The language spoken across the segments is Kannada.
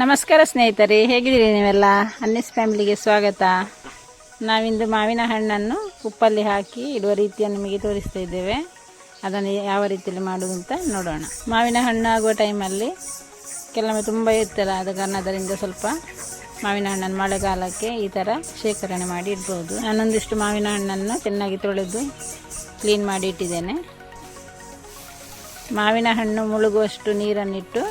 ನಮಸ್ಕಾರ ಸ್ನೇಹಿತರೆ, ಹೇಗಿದ್ದೀರಿ ನೀವೆಲ್ಲ? ಅನ್ನಿಸ್ ಫ್ಯಾಮಿಲಿಗೆ ಸ್ವಾಗತ. ನಾವಿಂದು ಮಾವಿನ ಹಣ್ಣನ್ನು ಉಪ್ಪಲ್ಲಿ ಹಾಕಿ ಇಡುವ ರೀತಿಯನ್ನು ನಿಮಗೆ ತೋರಿಸ್ತಾ ಇದ್ದೇವೆ. ಅದನ್ನು ಯಾವ ರೀತಿಯಲ್ಲಿ ಮಾಡುವುದು ಅಂತ ನೋಡೋಣ. ಮಾವಿನ ಹಣ್ಣು ಆಗುವ ಟೈಮಲ್ಲಿ ಕೆಲವೊಮ್ಮೆ ತುಂಬ ಇರ್ತಲ್ಲ ಆದ ಕಾರಣ ಅದರಿಂದ ಸ್ವಲ್ಪ ಮಾವಿನ ಹಣ್ಣನ್ನು ಮಳೆಗಾಲಕ್ಕೆ ಈ ಥರ ಶೇಖರಣೆ ಮಾಡಿ ಇಡ್ಬೋದು. ನಾನೊಂದಿಷ್ಟು ಮಾವಿನ ಹಣ್ಣನ್ನು ಚೆನ್ನಾಗಿ ತೊಳೆದು ಕ್ಲೀನ್ ಮಾಡಿ ಇಟ್ಟಿದ್ದೇನೆ. ಮಾವಿನ ಹಣ್ಣು ಮುಳುಗುವಷ್ಟು ನೀರನ್ನಿಟ್ಟು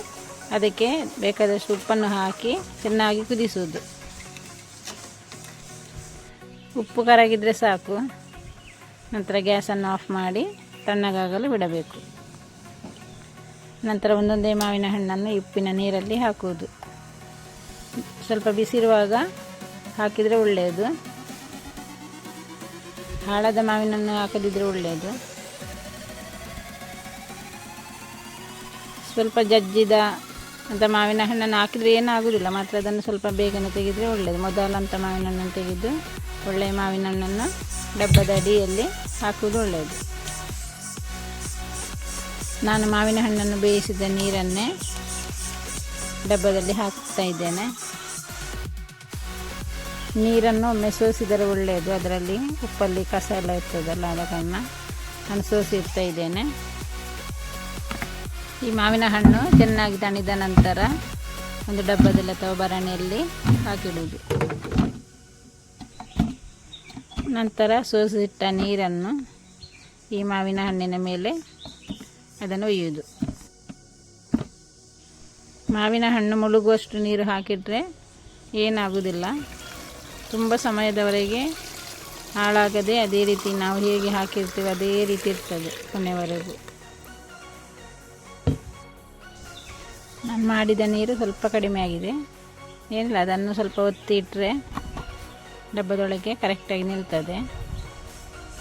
ಅದಕ್ಕೆ ಬೇಕಾದಷ್ಟು ಉಪ್ಪನ್ನು ಹಾಕಿ ಚೆನ್ನಾಗಿ ಕುದಿಸುವುದು. ಉಪ್ಪು ಕರಗಿದ್ರೆ ಸಾಕು. ನಂತರ ಗ್ಯಾಸನ್ನು ಆಫ್ ಮಾಡಿ ತಣ್ಣಗಾಗಲು ಬಿಡಬೇಕು. ನಂತರ ಒಂದೊಂದೇ ಮಾವಿನ ಹಣ್ಣನ್ನು ಉಪ್ಪಿನ ನೀರಲ್ಲಿ ಹಾಕುವುದು. ಸ್ವಲ್ಪ ಬಿಸಿರುವಾಗ ಹಾಕಿದರೆ ಒಳ್ಳೆಯದು. ಹಾಳಾದ ಮಾವಿನನ್ನು ಹಾಕದಿದ್ದರೆ ಒಳ್ಳೆಯದು. ಸ್ವಲ್ಪ ಜಜ್ಜಿದ ಅಂತ ಮಾವಿನ ಹಣ್ಣನ್ನು ಹಾಕಿದರೆ ಏನಾಗುವುದಿಲ್ಲ ಮಾತ್ರ ಅದನ್ನು ಸ್ವಲ್ಪ ಬೇಗನೆ ತೆಗೆದರೆ ಒಳ್ಳೆಯದು ಮೊದಲಂತ ಮಾವಿನ ಹಣ್ಣನ್ನು ತೆಗೆದು ಒಳ್ಳೆಯ ಮಾವಿನ ಹಣ್ಣನ್ನು ಡಬ್ಬದ ಅಡಿಯಲ್ಲಿ ಹಾಕುವುದು ಒಳ್ಳೆಯದು ನಾನು ಮಾವಿನ ಹಣ್ಣನ್ನು ಬೇಯಿಸಿದ ನೀರನ್ನೇ ಡಬ್ಬದಲ್ಲಿ ಹಾಕ್ತಾ ಇದ್ದೇನೆ. ನೀರನ್ನು ಒಮ್ಮೆ ಸೋಸಿದರೆ ಒಳ್ಳೆಯದು ಅದರಲ್ಲಿ ಉಪ್ಪಲ್ಲಿ ಕಸ ಎಲ್ಲ ಇರ್ತದಲ್ಲ ಆದ ಕಾರಣ ನಾನು ಸೋಸಿ ಇಡ್ತಾ ಇದ್ದೇನೆ. ಈ ಮಾವಿನ ಹಣ್ಣು ಚೆನ್ನಾಗಿ ತಣಿದ ನಂತರ ಒಂದು ಡಬ್ಬದಲ್ಲಿ ಅಥವಾ ಬರಣೆಯಲ್ಲಿ ಹಾಕಿಡುವುದು. ನಂತರ ಸೋಸಿಟ್ಟ ನೀರನ್ನು ಈ ಮಾವಿನ ಹಣ್ಣಿನ ಮೇಲೆ ಅದನ್ನು ಒಯ್ಯುವುದು. ಮಾವಿನ ಹಣ್ಣು ಮುಳುಗುವಷ್ಟು ನೀರು ಹಾಕಿದರೆ ಏನಾಗುವುದಿಲ್ಲ. ತುಂಬ ಸಮಯದವರೆಗೆ ಹಾಳಾಗದೆ ಅದೇ ರೀತಿ ನಾವು ಹೇಗೆ ಹಾಕಿರ್ತೀವಿ ಅದೇ ರೀತಿ ಇರ್ತದೆ ಕೊನೆವರೆಗೂ ನಾನು ಮಾಡಿದ ನೀರು ಸ್ವಲ್ಪ ಕಡಿಮೆ ಆಗಿದೆ. ಏನಿಲ್ಲ, ಅದನ್ನು ಸ್ವಲ್ಪ ಒತ್ತಿ ಇಟ್ಟರೆ ಡಬ್ಬದೊಳಗೆ ಕರೆಕ್ಟಾಗಿ ನಿಲ್ತದೆ.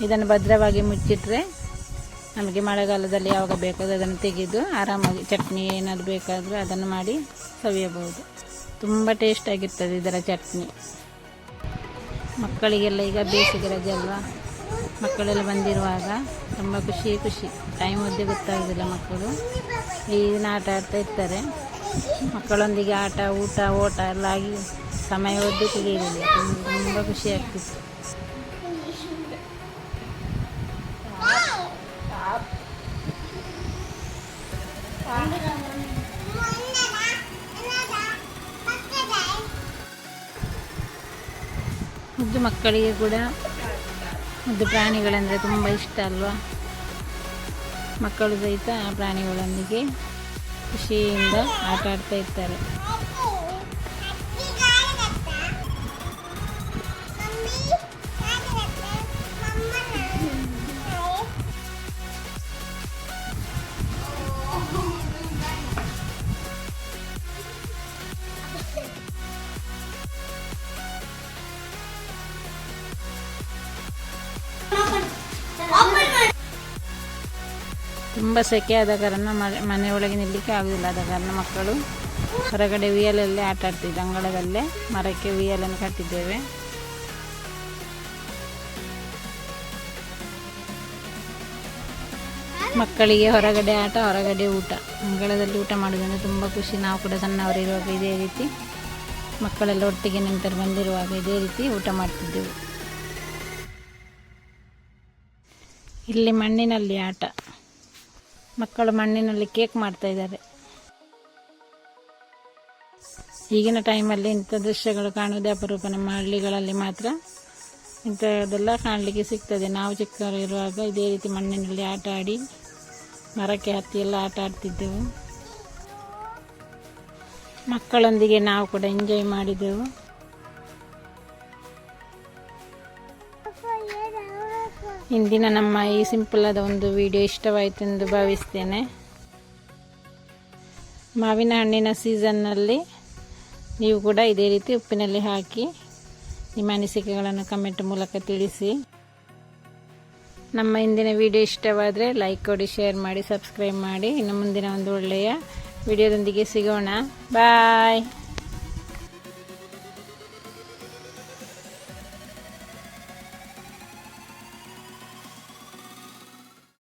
ಇದನ್ನು ಭದ್ರವಾಗಿ ಮುಚ್ಚಿಟ್ರೆ ನಮಗೆ ಮಳೆಗಾಲದಲ್ಲಿ ಯಾವಾಗ ಬೇಕಾದರೂ ಅದನ್ನು ತೆಗೆದು ಆರಾಮಾಗಿ ಚಟ್ನಿ ಏನಾದರೂ ಬೇಕಾದರೂ ಅದನ್ನು ಮಾಡಿ ಸವಿಯಬಹುದು. ತುಂಬ ಟೇಸ್ಟ್ ಆಗಿರ್ತದೆ ಇದರ ಚಟ್ನಿ. ಮಕ್ಕಳಿಗೆಲ್ಲ ಈಗ ಬೇಸಿಗೆ ರಜೆ ಅಲ್ವಾ? ಮಕ್ಕಳೆಲ್ಲ ಬಂದಿರುವಾಗ ತುಂಬ ಖುಷಿ ಖುಷಿ. ಟೈಮ್ ಒದ್ದೆ ಗೊತ್ತಾಗೋದಿಲ್ಲ ಮಕ್ಕಳು. ಈ ದಿನ ಆಟ ಆಡ್ತಾ ಇರ್ತಾರೆ. ಮಕ್ಕಳೊಂದಿಗೆ ಆಟ, ಊಟ, ಓಟ ಎಲ್ಲ ಆಗಿ ಸಮಯ ಒದ್ದು ತಿಳಿಯಲಿಲ್ಲ ತುಂಬ ಖುಷಿ ಆಗ್ತಿತ್ತು. ಮುದ್ದು ಮಕ್ಕಳಿಗೆ ಕೂಡ ಮುದ್ದು ಪ್ರಾಣಿಗಳೆಂದರೆ ತುಂಬ ಇಷ್ಟ ಅಲ್ವಾ? ಮಕ್ಕಳು ಸಹಿತ ಪ್ರಾಣಿಗಳೊಂದಿಗೆ ಖುಷಿಯಿಂದ ಆಟ ಆಡ್ತಾ ಇರ್ತಾರೆ. ತುಂಬ ಸೆಕೆ ಆದ ಕಾರಣ ಮನೆ ಒಳಗೆ ನಿಲ್ಲಕ್ಕೆ ಆಗುವುದಿಲ್ಲ ಆದ ಕಾರಣ ಮಕ್ಕಳು ಹೊರಗಡೆ ವಿಯಲಲ್ಲೇ ಆಟ ಆಡ್ತಿದ್ದೆ. ಅಂಗಳದಲ್ಲೇ ಮರಕ್ಕೆ ಉಯ್ಯಲನ್ನು ಕಟ್ಟಿದ್ದೇವೆ. ಮಕ್ಕಳಿಗೆ ಹೊರಗಡೆ ಆಟ, ಹೊರಗಡೆ ಊಟ. ಅಂಗಳದಲ್ಲಿ ಊಟ ಮಾಡೋದಂದ್ರೆ ತುಂಬ ಖುಷಿ. ನಾವು ಕೂಡ ಸಣ್ಣವರಿರುವಾಗ ಇದೇ ರೀತಿ ಮಕ್ಕಳೆಲ್ಲ ಒಟ್ಟಿಗೆ ನಂತರ ಬಂದಿರುವಾಗ ಇದೇ ರೀತಿ ಊಟ ಮಾಡ್ತಿದ್ದೆವು. ಇಲ್ಲಿ ಮಣ್ಣಿನಲ್ಲಿ ಆಟ. ಮಕ್ಕಳು ಮಣ್ಣಿನಲ್ಲಿ ಕೇಕ್ ಮಾಡ್ತಾ ಇದ್ದಾರೆ. ಈಗಿನ ಟೈಮಲ್ಲಿ ಇಂಥ ದೃಶ್ಯಗಳು ಕಾಣುವುದೇ ಅಪರೂಪ. ನಮ್ಮ ಹಳ್ಳಿಗಳಲ್ಲಿ ಮಾತ್ರ ಇಂಥದ್ದೆಲ್ಲ ಕಾಣಲಿಕ್ಕೆ ಸಿಗ್ತದೆ. ನಾವು ಚಿಕ್ಕವರಿರುವಾಗ ಇದೇ ರೀತಿ ಮಣ್ಣಿನಲ್ಲಿ ಆಟ ಆಡಿ ಮರಕ್ಕೆ ಹತ್ತಿ ಎಲ್ಲ ಆಟ ಆಡ್ತಿದ್ದೆವು. ಮಕ್ಕಳೊಂದಿಗೆ ನಾವು ಕೂಡ ಎಂಜಾಯ್ ಮಾಡಿದೆವು. ಇಂದಿನ ನಮ್ಮ ಈ ಸಿಂಪಲ್ ಆದ ಒಂದು ವಿಡಿಯೋ ಇಷ್ಟವಾಯಿತು ಎಂದು ಭಾವಿಸ್ತೇನೆ. ಮಾವಿನ ಹಣ್ಣಿನ ಸೀಸನ್ನಲ್ಲಿ ನೀವು ಕೂಡ ಇದೇ ರೀತಿ ಉಪ್ಪಿನಲ್ಲಿ ಹಾಕಿ ನಿಮ್ಮ ಅನಿಸಿಕೆಗಳನ್ನು ಕಮೆಂಟ್ ಮೂಲಕ ತಿಳಿಸಿ. ನಮ್ಮ ಇಂದಿನ ವಿಡಿಯೋ ಇಷ್ಟವಾದರೆ ಲೈಕ್ ಕೊಡಿ ಶೇರ್ ಮಾಡಿ ಸಬ್ಸ್ಕ್ರೈಬ್ ಮಾಡಿ. ಇನ್ನು ಮುಂದಿನ ಒಂದು ಒಳ್ಳೆಯ ವಿಡಿಯೋದೊಂದಿಗೆ ಸಿಗೋಣ. ಬಾಯ್